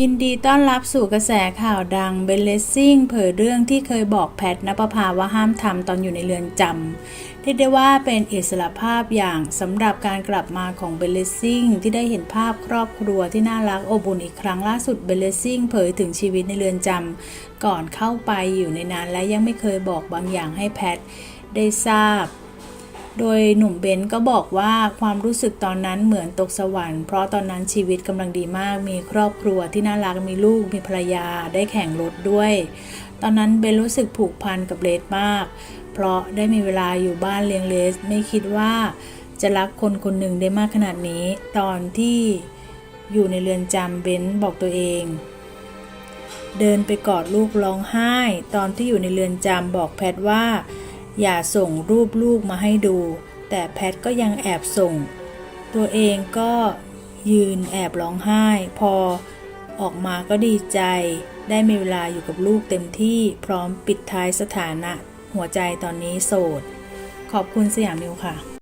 ยินดีต้อนรับสู่กระแสข่าวดังเบลเลสซิ่งเผยเรื่องที่เคยบอกแพทนปภาว่าห้ามทำตอนอยู่ในเรือนจำเรียกได้ว่าเป็นอิสระภาพอย่างสำหรับการกลับมาของเบลเลสซิ่งที่ได้เห็นภาพครอบครัวที่น่ารักอบอุ่นอีกครั้งล่าสุดเบลเลสซิ่งเผยถึงชีวิตในเรือนจำก่อนเข้าไปอยู่ในนั้นและยังไม่เคยบอกบางอย่างให้แพทได้ทราบ โดยหนุ่มเบนซ์ก็บอกว่าความรู้สึกตอนนั้นเหมือนตกสวรรค์ เพราะตอนนั้นชีวิตกำลังดีมาก มีครอบครัวที่น่ารัก มีลูก มีภรรยา ได้แข่งรถด้วย ตอนนั้นเบนรู้สึกผูกพันกับเลสมาก เพราะได้มีเวลาอยู่บ้านเลี้ยงเลส ไม่คิดว่าจะรักคนคนหนึ่งได้มากขนาดนี้ ตอนที่อยู่ในเรือนจำเบนซ์บอกตัวเอง เดินไปกอดลูกร้องไห้ ตอนที่อยู่ในเรือนจำบอกแพทว่า อย่าส่งรูปลูกมาให้ดู แต่แพทก็ยังแอบส่ง ตัวเองก็ยืนแอบร้องไห้ พอออกมาก็ดีใจ ได้มีเวลาอยู่กับลูกเต็มที่พร้อมปิดท้ายสถานะ หัวใจตอนนี้โสด ขอบคุณสยามนิวค่ะ